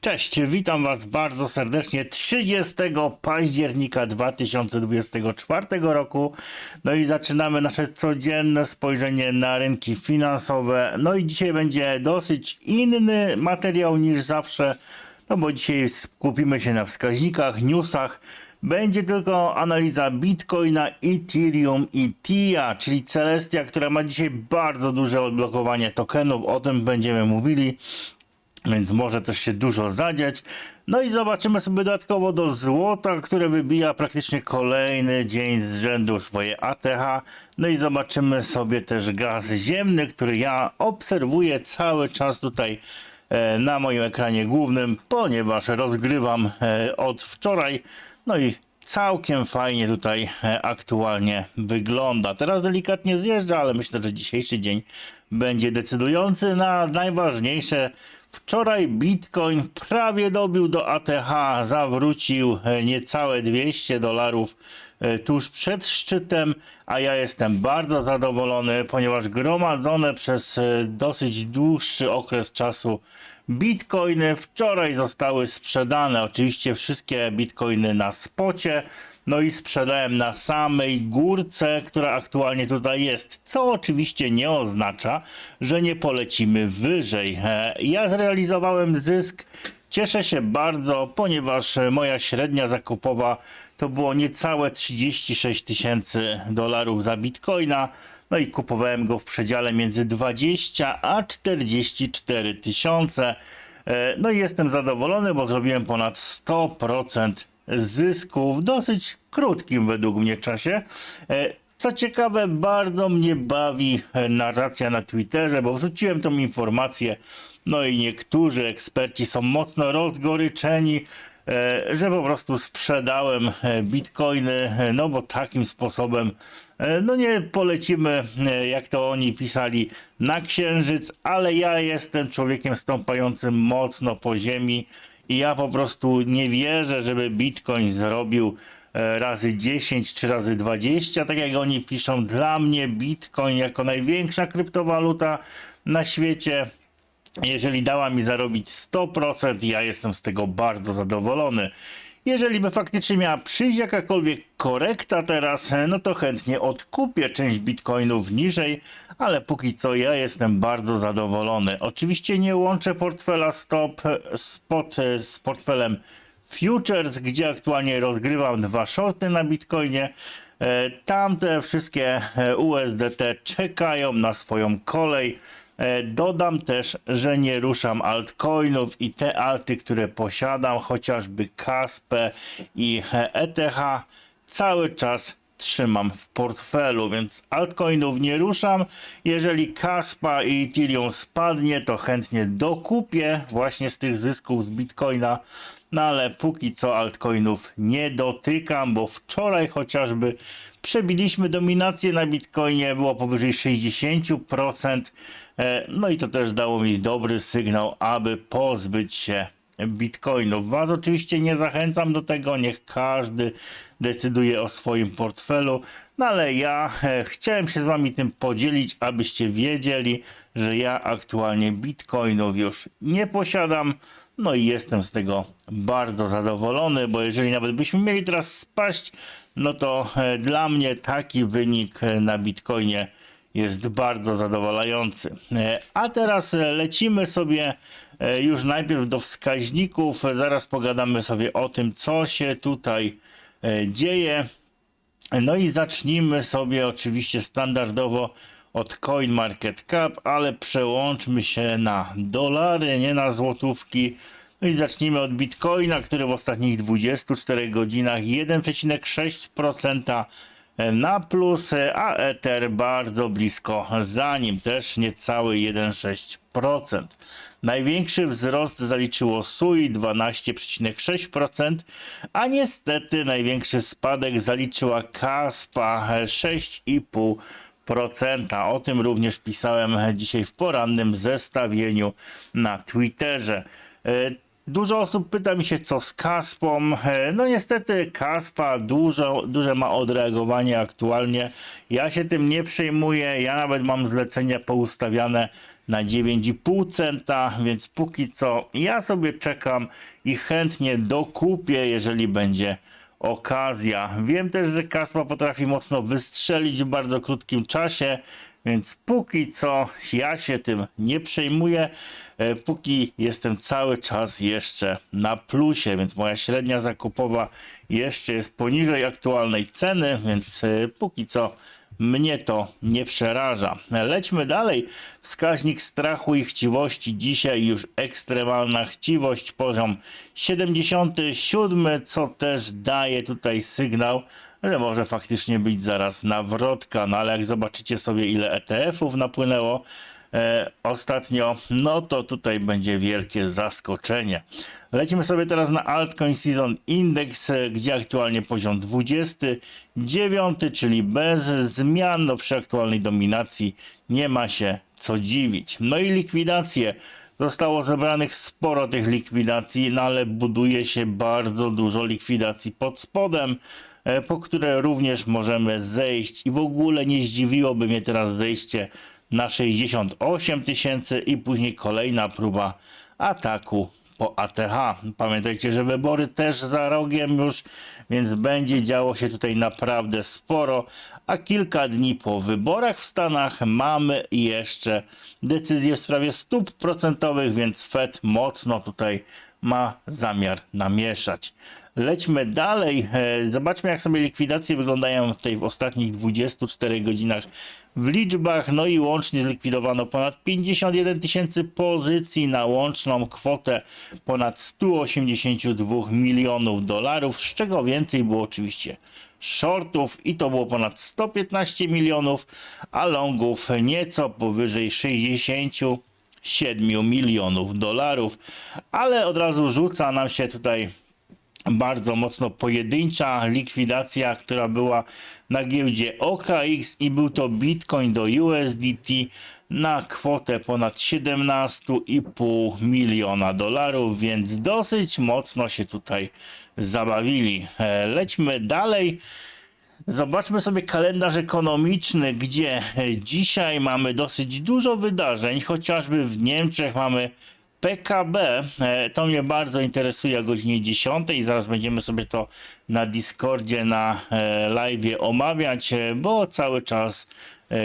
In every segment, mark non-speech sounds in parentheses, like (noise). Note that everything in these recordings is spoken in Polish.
Cześć, witam Was bardzo serdecznie 30 października 2024 roku. No i zaczynamy nasze codzienne spojrzenie na rynki finansowe. No i dzisiaj będzie dosyć inny materiał niż zawsze, no bo dzisiaj skupimy się na wskaźnikach, newsach. Będzie tylko analiza Bitcoina, Ethereum i TIA, czyli Celestia, która ma dzisiaj bardzo duże odblokowanie tokenów. O tym będziemy mówili więc może też się dużo zadziać. No i zobaczymy sobie dodatkowo do złota, które wybija praktycznie kolejny dzień z rzędu swoje ATH. No i zobaczymy sobie też gaz ziemny, który ja obserwuję cały czas tutaj e, na moim ekranie głównym, ponieważ rozgrywam e, od wczoraj. No i całkiem fajnie tutaj e, aktualnie wygląda. Teraz delikatnie zjeżdża, ale myślę, że dzisiejszy dzień będzie decydujący na najważniejsze. Wczoraj Bitcoin prawie dobił do ATH, zawrócił e, niecałe 200 dolarów e, tuż przed szczytem, a ja jestem bardzo zadowolony, ponieważ gromadzone przez dosyć dłuższy okres czasu Bitcoiny wczoraj zostały sprzedane. Oczywiście wszystkie bitcoiny na spocie. No i sprzedałem na samej górce, która aktualnie tutaj jest. Co oczywiście nie oznacza, że nie polecimy wyżej. E, Ja zrealizowałem zysk. Cieszę się bardzo, ponieważ moja średnia zakupowa to było niecałe 36 tysięcy dolarów za bitcoina. No i kupowałem go w przedziale między 20 a 44 tysiące. E, No i jestem zadowolony, bo zrobiłem ponad 100% zysku w dosyć krótkim według mnie czasie. E, Co ciekawe, bardzo mnie bawi narracja na Twitterze, bo wrzuciłem tą informację. No i niektórzy eksperci są mocno rozgoryczeni, że po prostu sprzedałem e, bitcoiny, e, no bo takim sposobem e, no nie polecimy, e, jak to oni pisali, na księżyc, ale ja jestem człowiekiem stąpającym mocno po ziemi i ja po prostu nie wierzę, żeby bitcoin zrobił e, razy 10 czy razy 20, tak jak oni piszą. Dla mnie bitcoin jako największa kryptowaluta na świecie jeżeli dała mi zarobić 100%, ja jestem z tego bardzo zadowolony. Jeżeli by faktycznie miała przyjść jakakolwiek korekta teraz, no to chętnie odkupię część bitcoinów niżej, ale póki co ja jestem bardzo zadowolony. Oczywiście nie łączę portfela stop spot z portfelem futures, gdzie aktualnie rozgrywam dwa shorty na bitcoinie. E, Tamte wszystkie e, USDT czekają na swoją kolej. E, Dodam też, że nie ruszam altcoinów i te alty, które posiadam, chociażby Kaspe i ETH, cały czas trzymam w portfelu, więc altcoinów nie ruszam. Jeżeli Kaspa i Ethereum spadnie, to chętnie dokupię właśnie z tych zysków z Bitcoina. No ale póki co altcoinów nie dotykam, bo wczoraj chociażby przebiliśmy dominację na Bitcoinie, było powyżej 60%. E, No i to też dało mi dobry sygnał, aby pozbyć się bitcoinów. Was oczywiście nie zachęcam do tego, niech każdy decyduje o swoim portfelu, no ale ja e, chciałem się z wami tym podzielić, abyście wiedzieli, że ja aktualnie bitcoinów już nie posiadam. No i jestem z tego bardzo zadowolony, bo jeżeli nawet byśmy mieli teraz spaść, no to e, dla mnie taki wynik e, na bitcoinie jest bardzo zadowalający. A teraz lecimy sobie już najpierw do wskaźników, e, zaraz pogadamy sobie o tym, co się tutaj e, dzieje. No i zacznijmy sobie oczywiście standardowo od CoinMarketCap, ale przełączmy się na dolary, nie na złotówki. No i zacznijmy od Bitcoina, który w ostatnich 24 godzinach 1,6% na plus, a Ether bardzo blisko za nim, też niecały 1,6%. Największy wzrost zaliczyło SUI 12,6%, a niestety największy spadek zaliczyła Kaspa 6,5%. O tym również pisałem dzisiaj w porannym zestawieniu na Twitterze. Dużo osób pyta mi się, co z Kaspą. E, No niestety Kaspa dużo, duże ma odreagowanie aktualnie. Ja się tym nie przejmuję. Ja nawet mam zlecenia poustawiane na 9,5 centa, więc póki co ja sobie czekam i chętnie dokupię, jeżeli będzie okazja. Wiem też, że Kaspa potrafi mocno wystrzelić w bardzo krótkim czasie, więc póki co ja się tym nie przejmuję, e, póki jestem cały czas jeszcze na plusie, więc moja średnia zakupowa jeszcze jest poniżej aktualnej ceny, więc e, póki co mnie to nie przeraża. Lećmy dalej. Wskaźnik strachu i chciwości. Dzisiaj już ekstremalna chciwość, poziom 77, co też daje tutaj sygnał, że może faktycznie być zaraz nawrotka. No ale jak zobaczycie sobie ile ETF-ów napłynęło, e, ostatnio, no to tutaj będzie wielkie zaskoczenie. Lecimy sobie teraz na Altcoin Season Index, gdzie aktualnie poziom 29, czyli bez zmian, no przy aktualnej dominacji nie ma się co dziwić. No i likwidacje. Zostało zebranych sporo tych likwidacji, no ale buduje się bardzo dużo likwidacji pod spodem, po które również możemy zejść i w ogóle nie zdziwiłoby mnie teraz zejście na 68 tysięcy i później kolejna próba ataku po ATH. Pamiętajcie, że wybory też za rogiem już, więc będzie działo się tutaj naprawdę sporo, a kilka dni po wyborach w Stanach mamy jeszcze decyzję w sprawie stóp procentowych, więc Fed mocno tutaj ma zamiar namieszać. Lećmy dalej. E, Zobaczmy, jak sobie likwidacje wyglądają tutaj w ostatnich 24 godzinach w liczbach. No i łącznie zlikwidowano ponad 51 tysięcy pozycji na łączną kwotę ponad 182 milionów dolarów, z czego więcej było oczywiście shortów i to było ponad 115 milionów, a longów nieco powyżej 60 7 milionów dolarów, ale od razu rzuca nam się tutaj bardzo mocno pojedyncza likwidacja, która była na giełdzie OKX i był to Bitcoin do USDT na kwotę ponad 17,5 miliona dolarów, więc dosyć mocno się tutaj zabawili. E, Lećmy dalej. Zobaczmy sobie kalendarz ekonomiczny, gdzie dzisiaj mamy dosyć dużo wydarzeń, chociażby w Niemczech mamy PKB. E, To mnie bardzo interesuje o godzinie 10. Zaraz będziemy sobie to na Discordzie, na e, live omawiać, e, bo cały czas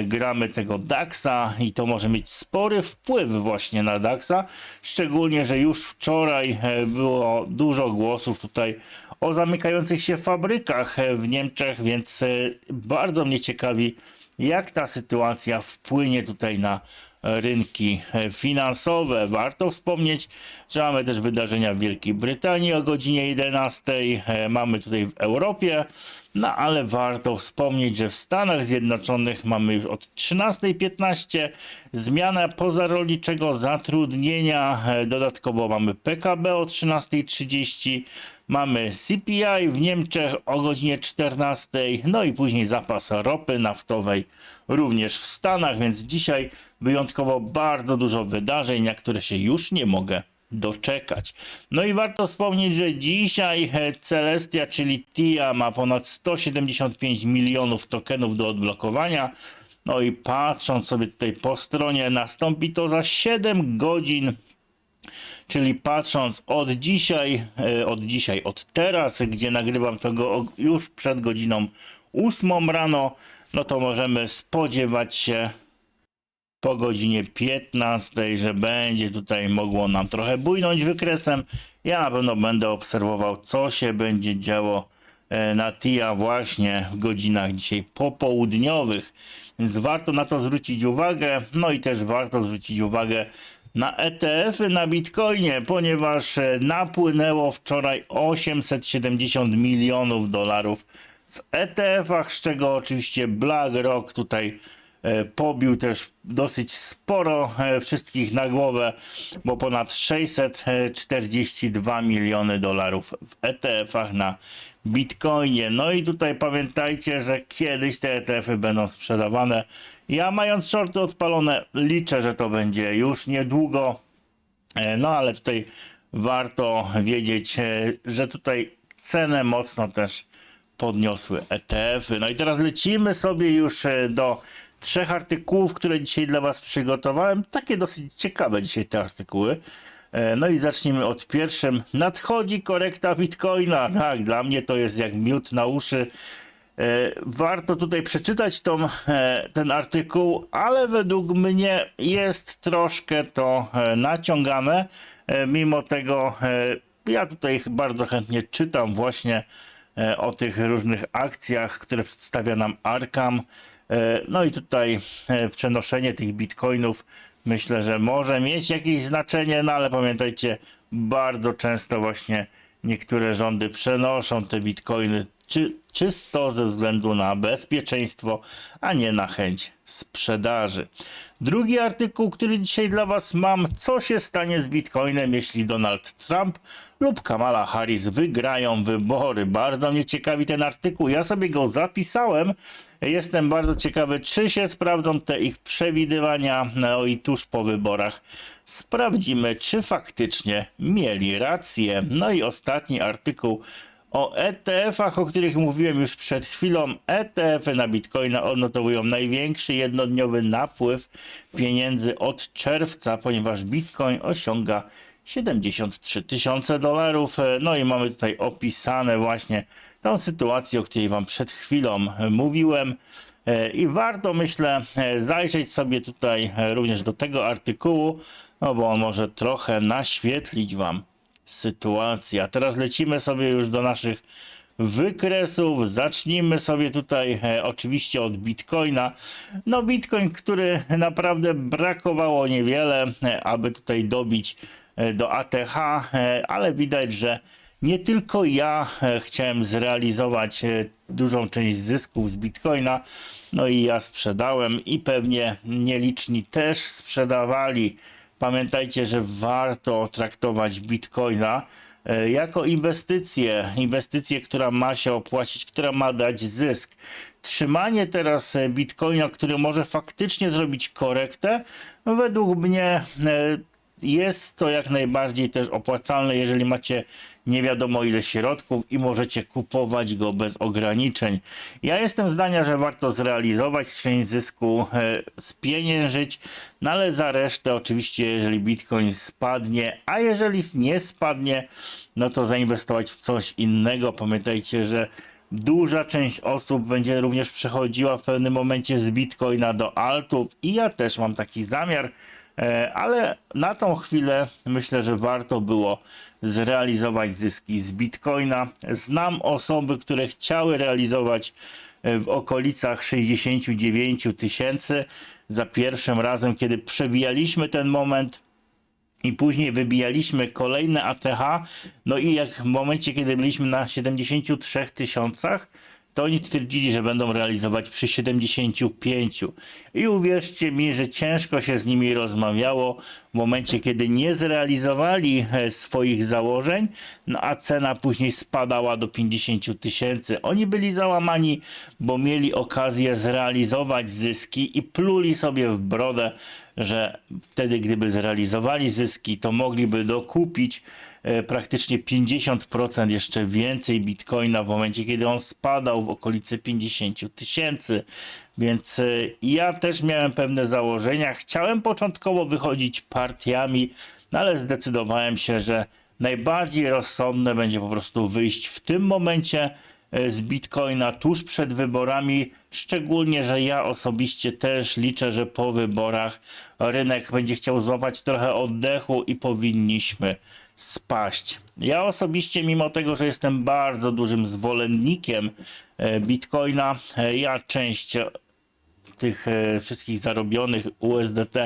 gramy tego DAX-a i to może mieć spory wpływ właśnie na DAX-a. Szczególnie, że już wczoraj e, było dużo głosów tutaj o zamykających się fabrykach e, w Niemczech, więc e, bardzo mnie ciekawi, jak ta sytuacja wpłynie tutaj na rynki finansowe. Warto wspomnieć, że mamy też wydarzenia w Wielkiej Brytanii o godzinie 11, e, mamy tutaj w Europie, no ale warto wspomnieć, że w Stanach Zjednoczonych mamy już od 13.15 zmiana pozarolniczego zatrudnienia, e, dodatkowo mamy PKB o 13.30, Mamy CPI w Niemczech o godzinie 14, no i później zapas ropy naftowej również w Stanach, więc dzisiaj wyjątkowo bardzo dużo wydarzeń, na które się już nie mogę doczekać. No i warto wspomnieć, że dzisiaj Celestia, czyli TIA ma ponad 175 milionów tokenów do odblokowania. No i patrząc sobie tutaj po stronie, nastąpi to za 7 godzin Czyli patrząc od dzisiaj, e, od dzisiaj, od teraz, gdzie nagrywam tego już przed godziną 8 rano, no to możemy spodziewać się po godzinie 15, że będzie tutaj mogło nam trochę bujnąć wykresem. Ja na pewno będę obserwował, co się będzie działo e, na TIA właśnie w godzinach dzisiaj popołudniowych. Więc warto na to zwrócić uwagę. No i też warto zwrócić uwagę na ETF-y na Bitcoinie, ponieważ e, napłynęło wczoraj 870 milionów dolarów w ETF-ach, z czego oczywiście BlackRock tutaj pobił też dosyć sporo e, wszystkich na głowę, bo ponad 642 miliony dolarów w ETF-ach na Bitcoinie. No i tutaj pamiętajcie, że kiedyś te ETF-y będą sprzedawane. Ja mając shorty odpalone, liczę, że to będzie już niedługo. E, No ale tutaj warto wiedzieć, e, że tutaj cenę mocno też podniosły ETF-y. No i teraz lecimy sobie już e, do trzech artykułów, które dzisiaj dla Was przygotowałem. Takie dosyć ciekawe dzisiaj te artykuły. E, No i zacznijmy od pierwszym. Nadchodzi korekta Bitcoina. Tak, dla mnie to jest jak miód na uszy. E, Warto tutaj przeczytać tą, e, ten artykuł, ale według mnie jest troszkę to naciągane. Mimo tego ja tutaj bardzo chętnie czytam właśnie o tych różnych akcjach, które przedstawia nam Arkam. E, No i tutaj e, przenoszenie tych bitcoinów myślę, że może mieć jakieś znaczenie, no ale pamiętajcie, bardzo często właśnie niektóre rządy przenoszą te bitcoiny czy, czysto ze względu na bezpieczeństwo, a nie na chęć sprzedaży. Drugi artykuł, który dzisiaj dla Was mam, co się stanie z bitcoinem, jeśli Donald Trump lub Kamala Harris wygrają wybory. Bardzo mnie ciekawi ten artykuł, ja sobie go zapisałem. Jestem bardzo ciekawy, czy się sprawdzą te ich przewidywania, no i tuż po wyborach sprawdzimy, czy faktycznie mieli rację. No i ostatni artykuł o ETF-ach, o których mówiłem już przed chwilą. ETF-y na Bitcoina odnotowują największy jednodniowy napływ pieniędzy od czerwca, ponieważ Bitcoin osiąga 73 tysiące dolarów. No i mamy tutaj opisane właśnie tą sytuację, o której Wam przed chwilą mówiłem. E, I warto, myślę, e, zajrzeć sobie tutaj e, również do tego artykułu, no bo on może trochę naświetlić Wam sytuację. A teraz lecimy sobie już do naszych wykresów. Zacznijmy sobie tutaj e, oczywiście od Bitcoina. No Bitcoin, który naprawdę brakowało niewiele, e, aby tutaj dobić e, do ATH, e, ale widać, że nie tylko ja e, chciałem zrealizować e, dużą część zysków z Bitcoina, no i ja sprzedałem i pewnie nieliczni też sprzedawali. Pamiętajcie, że warto traktować Bitcoina e, jako inwestycję, inwestycję, która ma się opłacić, która ma dać zysk. Trzymanie teraz e, Bitcoina, który może faktycznie zrobić korektę, według mnie e, jest to jak najbardziej też opłacalne, jeżeli macie nie wiadomo ile środków i możecie kupować go bez ograniczeń. Ja jestem zdania, że warto zrealizować część zysku, e, spieniężyć, no ale za resztę oczywiście jeżeli Bitcoin spadnie, a jeżeli nie spadnie, no to zainwestować w coś innego. Pamiętajcie, że Duża część osób będzie również przechodziła w pewnym momencie z Bitcoina do altów i ja też mam taki zamiar, ale na tą chwilę myślę, że warto było zrealizować zyski z Bitcoina. Znam osoby, które chciały realizować e, w okolicach 69 tysięcy za pierwszym razem, kiedy przebijaliśmy ten moment i później wybijaliśmy kolejne ATH, no i jak w momencie, kiedy byliśmy na 73 tysiącach, to oni twierdzili, że będą realizować przy 75. I uwierzcie mi, że ciężko się z nimi rozmawiało w momencie, kiedy nie zrealizowali e, swoich założeń, no a cena później spadała do 50 tysięcy. Oni byli załamani, bo mieli okazję zrealizować zyski i pluli sobie w brodę, że wtedy, gdyby zrealizowali zyski, to mogliby dokupić praktycznie 50% jeszcze więcej bitcoina w momencie, kiedy on spadał w okolice 50 tysięcy. Więc e, ja też miałem pewne założenia. Chciałem początkowo wychodzić partiami, no ale zdecydowałem się, że najbardziej rozsądne będzie po prostu wyjść w tym momencie e, z Bitcoina tuż przed wyborami, szczególnie, że ja osobiście też liczę, że po wyborach rynek będzie chciał złapać trochę oddechu i powinniśmy spaść. Ja osobiście, mimo tego, że jestem bardzo dużym zwolennikiem e, Bitcoina, e, ja część tych e, wszystkich zarobionych USDT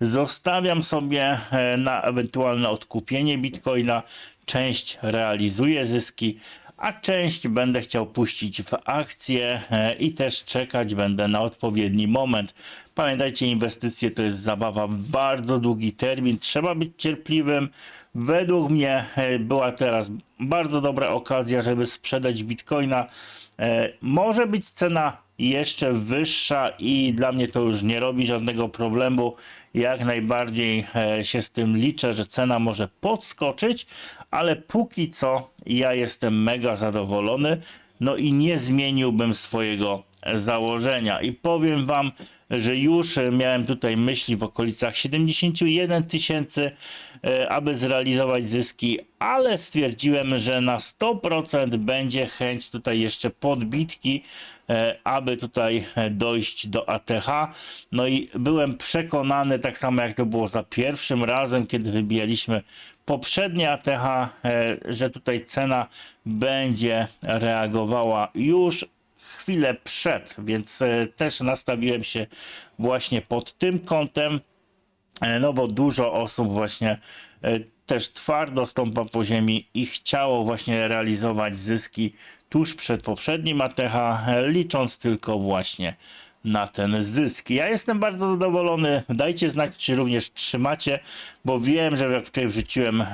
zostawiam sobie na ewentualne odkupienie bitcoina. Część realizuję zyski, a część będę chciał puścić w akcje i też czekać będę na odpowiedni moment. Pamiętajcie, inwestycje to jest zabawa w bardzo długi termin. Trzeba być cierpliwym. Według mnie e, była teraz bardzo dobra okazja, żeby sprzedać bitcoina. E, Może być cena jeszcze wyższa i dla mnie to już nie robi żadnego problemu. Jak najbardziej e, się z tym liczę, że cena może podskoczyć, ale póki co ja jestem mega zadowolony. No i nie zmieniłbym swojego założenia. I powiem Wam, że już miałem tutaj myśli w okolicach 71 tysięcy, e, aby zrealizować zyski, ale stwierdziłem, że na 100% będzie chęć tutaj jeszcze podbitki, e, aby tutaj e, dojść do ATH. No i byłem przekonany, tak samo jak to było za pierwszym razem, kiedy wybijaliśmy poprzednie ATH, e, że tutaj cena będzie reagowała już chwilę przed, więc e, też nastawiłem się właśnie pod tym kątem. E, No bo dużo osób właśnie e, też twardo stąpa po ziemi i chciało właśnie realizować zyski tuż przed poprzednim ATH, e, licząc tylko właśnie na ten zysk. Ja jestem bardzo zadowolony. Dajcie znać, czy również trzymacie, bo wiem, że jak wczoraj wrzuciłem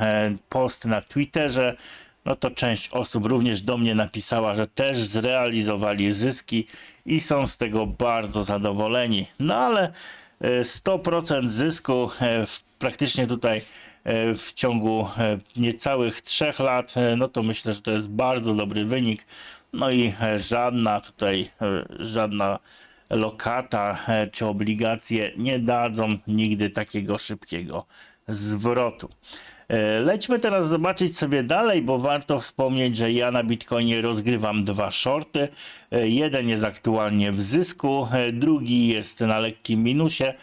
post na Twitterze, no to część osób również do mnie napisała, że też zrealizowali zyski i są z tego bardzo zadowoleni. No ale 100% zysku e, w, praktycznie tutaj e, w ciągu e, niecałych trzech lat, no to myślę, że to jest bardzo dobry wynik. No i żadna tutaj, żadna lokata czy obligacje nie dadzą nigdy takiego szybkiego zwrotu. E, Lećmy teraz zobaczyć sobie dalej, bo warto wspomnieć, że ja na Bitcoinie rozgrywam dwa shorty. E, Jeden jest aktualnie w zysku, e, drugi jest na lekkim minusie,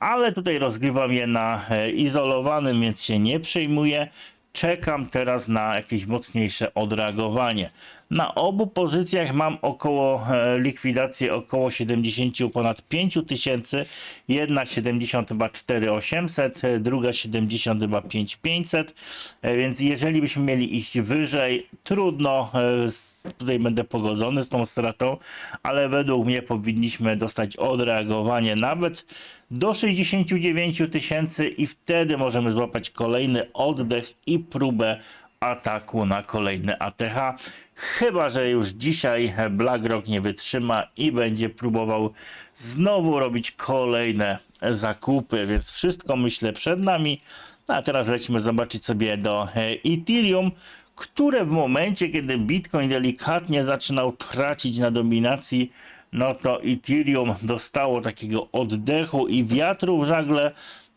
ale tutaj rozgrywam je na izolowanym, więc się nie przejmuję. Czekam teraz na jakieś mocniejsze odreagowanie. Na obu pozycjach mam około e, likwidację około 70 ponad 5 tysięcy. Jedna 70 chyba 4800, e, druga 70 chyba 5500. E, Więc jeżeli byśmy mieli iść wyżej, trudno, e, tutaj będę pogodzony z tą stratą, ale według mnie powinniśmy dostać odreagowanie nawet do 69 tysięcy i wtedy możemy złapać kolejny oddech i próbę ataku na kolejny ATH. Chyba, że już dzisiaj BlackRock nie wytrzyma i będzie próbował znowu robić kolejne zakupy, więc wszystko myślę przed nami. No a teraz lecimy zobaczyć sobie do e, Ethereum, które w momencie, kiedy Bitcoin delikatnie zaczynał tracić na dominacji, no to Ethereum dostało takiego oddechu i wiatru w żagle,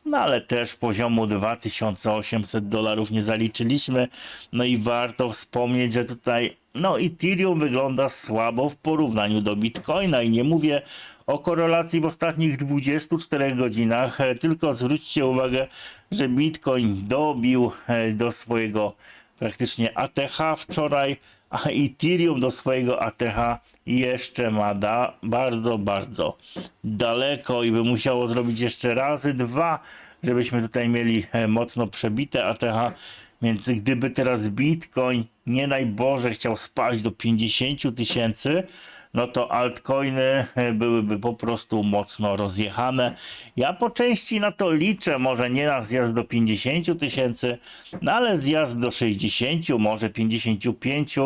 no ale też poziomu 2800 dolarów nie zaliczyliśmy. No i warto wspomnieć, że tutaj no Ethereum wygląda słabo w porównaniu do Bitcoina. I nie mówię o korelacji w ostatnich 24 godzinach, e, tylko zwróćcie uwagę, że Bitcoin dobił e, do swojego praktycznie ATH wczoraj, a Ethereum do swojego ATH jeszcze ma da bardzo, bardzo daleko i by musiało zrobić jeszcze razy dwa, żebyśmy tutaj mieli e, mocno przebite ATH. Więc gdyby teraz Bitcoin nie najboże chciał spaść do 50 tysięcy, no to altcoiny (laughs) byłyby po prostu mocno rozjechane. Ja po części na to liczę, może nie na zjazd do 50 tysięcy, no ale zjazd do 60, może 55,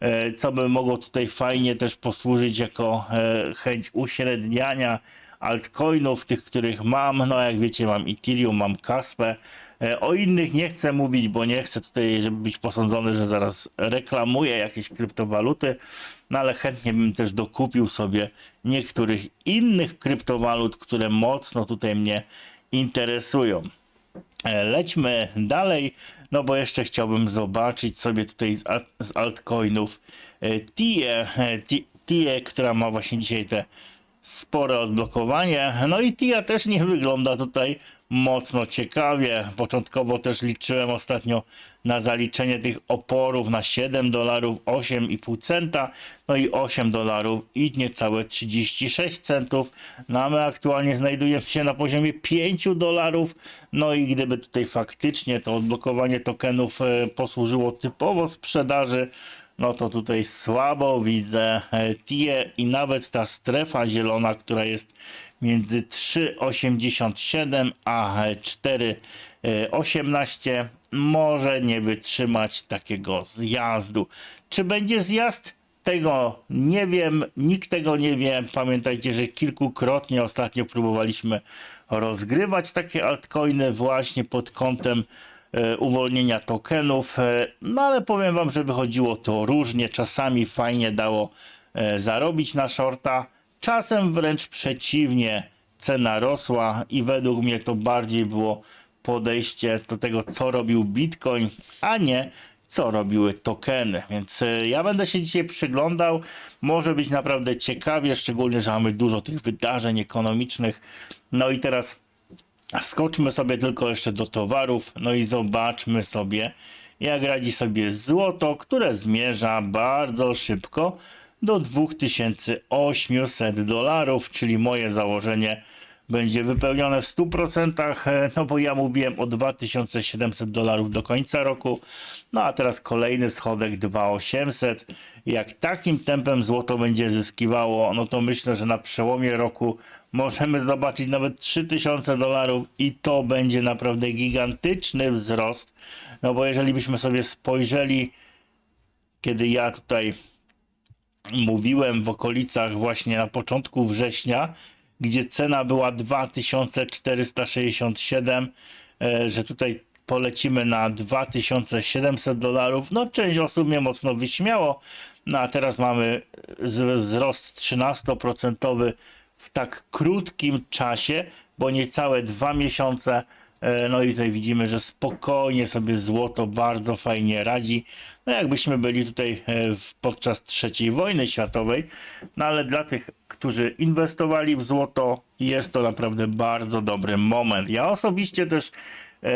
e, co by mogło tutaj fajnie też posłużyć jako e, chęć uśredniania altcoinów, tych, których mam. No jak wiecie, mam Ethereum, mam Kaspę. E, O innych nie chcę mówić, bo nie chcę tutaj żeby być posądzony, że zaraz reklamuję jakieś kryptowaluty, no ale chętnie bym też dokupił sobie niektórych innych kryptowalut, które mocno tutaj mnie interesują. E, Lećmy dalej, no bo jeszcze chciałbym zobaczyć sobie tutaj z, z altcoinów e, TIE, e, TIE, która ma właśnie dzisiaj te spore odblokowanie. No i TIA też nie wygląda tutaj mocno ciekawie. Początkowo też liczyłem ostatnio na zaliczenie tych oporów na 7 dolarów, 8,5 centa, no i 8 dolarów i niecałe 36 centów. No a my aktualnie znajdujemy się na poziomie 5 dolarów. No i gdyby tutaj faktycznie to odblokowanie tokenów e, posłużyło typowo sprzedaży, no to tutaj słabo widzę e, TIE i nawet ta strefa zielona, która jest między 3,87 a e, 4,18 może nie wytrzymać takiego zjazdu. Czy będzie zjazd? Tego nie wiem, nikt tego nie wie. Pamiętajcie, że kilkukrotnie ostatnio próbowaliśmy rozgrywać takie altcoiny właśnie pod kątem e, uwolnienia tokenów. E, no ale powiem wam, że wychodziło to różnie. Czasami fajnie dało e, zarobić na shorta, czasem wręcz przeciwnie. cena rosła i według mnie to bardziej było podejście do tego, co robił Bitcoin, a nie co robiły tokeny. Więc e, ja będę się dzisiaj przyglądał. Może być naprawdę ciekawie, szczególnie, że mamy dużo tych wydarzeń ekonomicznych. No i teraz skoczmy sobie tylko jeszcze do towarów, no i zobaczmy sobie, jak radzi sobie złoto, które zmierza bardzo szybko do 2800 dolarów, czyli moje założenie będzie wypełnione w 100%, e, no bo ja mówiłem o 2700 dolarów do końca roku, no a teraz kolejny schodek 2800. Jak takim tempem złoto będzie zyskiwało, no to myślę, że na przełomie roku możemy zobaczyć nawet 3000 dolarów i to będzie naprawdę gigantyczny wzrost, no bo jeżeli byśmy sobie spojrzeli, kiedy ja tutaj mówiłem w okolicach właśnie na początku września, gdzie cena była 2467, e, że tutaj polecimy na 2700 dolarów. No część osób mnie mocno wyśmiało, no a teraz mamy wzrost 13% w tak krótkim czasie, bo niecałe dwa miesiące. E, No i tutaj widzimy, że spokojnie sobie złoto bardzo fajnie radzi. No jakbyśmy byli tutaj e, podczas III wojny światowej. No ale dla tych, którzy inwestowali w złoto, jest to naprawdę bardzo dobry moment. Ja osobiście też e,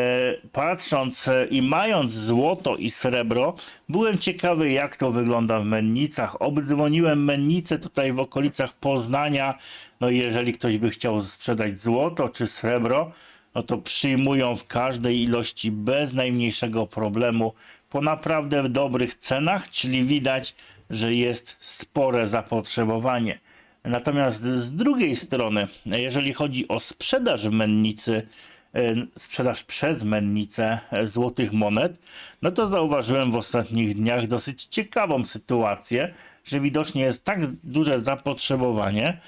patrząc i mając złoto i srebro, byłem ciekawy, jak to wygląda w mennicach. Obdzwoniłem mennicę tutaj w okolicach Poznania. No i jeżeli ktoś by chciał sprzedać złoto czy srebro, no to przyjmują w każdej ilości bez najmniejszego problemu po naprawdę dobrych cenach, czyli widać, że jest spore zapotrzebowanie. Natomiast z drugiej strony, jeżeli chodzi o sprzedaż w mennicy, e, sprzedaż przez mennicę e, złotych monet, no to zauważyłem w ostatnich dniach dosyć ciekawą sytuację, że widocznie jest tak duże zapotrzebowanie,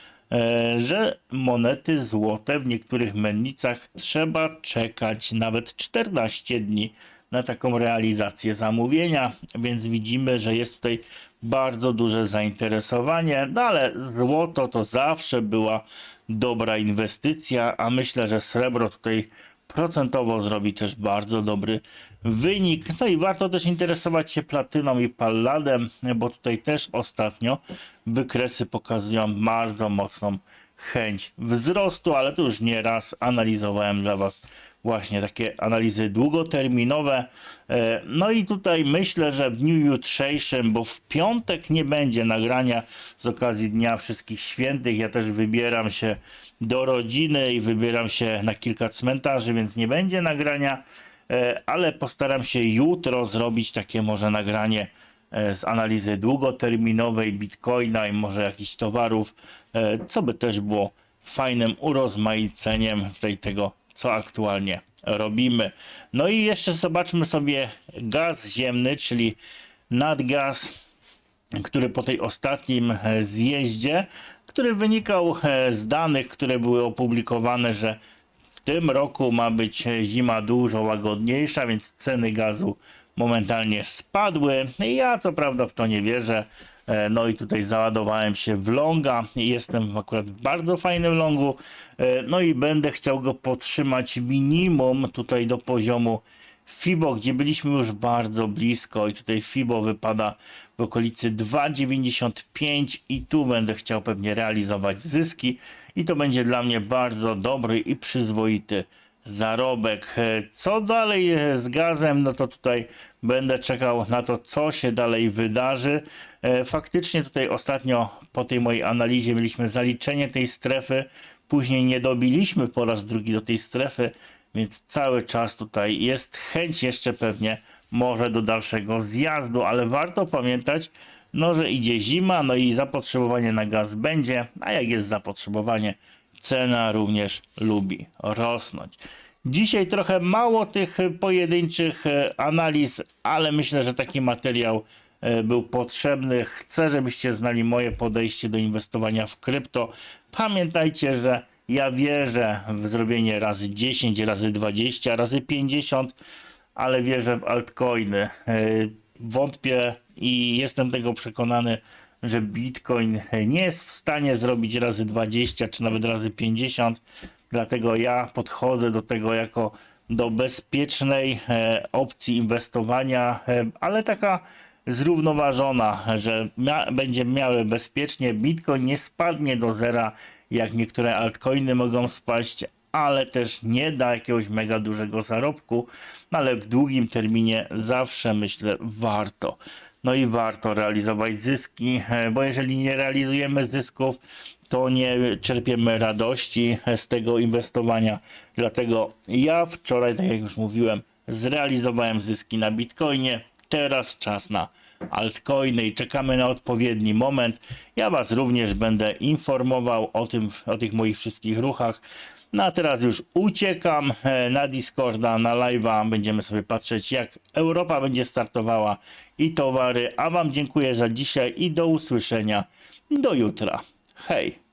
że monety złote w niektórych mennicach trzeba czekać nawet 14 dni na taką realizację zamówienia, więc widzimy, że jest tutaj bardzo duże zainteresowanie, no ale złoto to zawsze była dobra inwestycja, a myślę, że srebro tutaj procentowo zrobi też bardzo dobry wynik. No i warto też interesować się platyną i palladem, bo tutaj też ostatnio wykresy pokazują bardzo mocną chęć wzrostu, ale to już nieraz analizowałem dla Was właśnie takie analizy długoterminowe. E, No i tutaj myślę, że w dniu jutrzejszym, bo w piątek nie będzie nagrania z okazji Dnia Wszystkich Świętych, ja też wybieram się do rodziny i wybieram się na kilka cmentarzy, więc nie będzie nagrania, ale postaram się jutro zrobić takie może nagranie e, z analizy długoterminowej Bitcoina i może jakichś towarów, e, co by też było fajnym urozmaiceniem tutaj tego, co aktualnie robimy. No i jeszcze zobaczmy sobie gaz ziemny, czyli nadgaz, który po tej ostatnim e, zjeździe, który wynikał e, z danych, które były opublikowane, że tym roku ma być zima dużo łagodniejsza, więc ceny gazu momentalnie spadły. Ja co prawda w to nie wierzę. E, No i tutaj załadowałem się w longa. Jestem akurat w bardzo fajnym longu. E, No i będę chciał go podtrzymać minimum tutaj do poziomu FIBO, gdzie byliśmy już bardzo blisko i tutaj FIBO wypada w okolicy 2,95 i tu będę chciał pewnie realizować zyski i to będzie dla mnie bardzo dobry i przyzwoity zarobek. E, Co dalej e, z gazem? No to tutaj będę czekał na to, co się dalej wydarzy. E, Faktycznie tutaj ostatnio po tej mojej analizie mieliśmy zaliczenie tej strefy, później nie dobiliśmy po raz drugi do tej strefy, więc cały czas tutaj jest chęć jeszcze pewnie może do dalszego zjazdu, ale warto pamiętać, no, że idzie zima, no i zapotrzebowanie na gaz będzie, a jak jest zapotrzebowanie, cena również lubi rosnąć. Dzisiaj trochę mało tych pojedynczych e, analiz, ale myślę, że taki materiał e, był potrzebny. Chcę, żebyście znali moje podejście do inwestowania w krypto. Pamiętajcie, że ja wierzę w zrobienie razy 10, razy 20, razy 50, ale wierzę w altcoiny. E, Wątpię i jestem tego przekonany, że Bitcoin nie jest w stanie zrobić razy 20 czy nawet razy 50. Dlatego ja podchodzę do tego jako do bezpiecznej e, opcji inwestowania, e, ale taka zrównoważona, że mia- będzie miały bezpiecznie. Bitcoin nie spadnie do zera, jak niektóre altcoiny mogą spaść, ale też nie da jakiegoś mega dużego zarobku, no ale w długim terminie zawsze myślę warto. No i warto realizować zyski, e, bo jeżeli nie realizujemy zysków, to nie czerpiemy radości e, z tego inwestowania. Dlatego ja wczoraj, tak jak już mówiłem, zrealizowałem zyski na Bitcoinie. Teraz czas na altcoiny i czekamy na odpowiedni moment. Ja Was również będę informował o tym, o tych moich wszystkich ruchach. No a teraz już uciekam e, na Discorda, na live'a. Będziemy sobie patrzeć, jak Europa będzie startowała i towary. A Wam dziękuję za dzisiaj i do usłyszenia do jutra. Hej!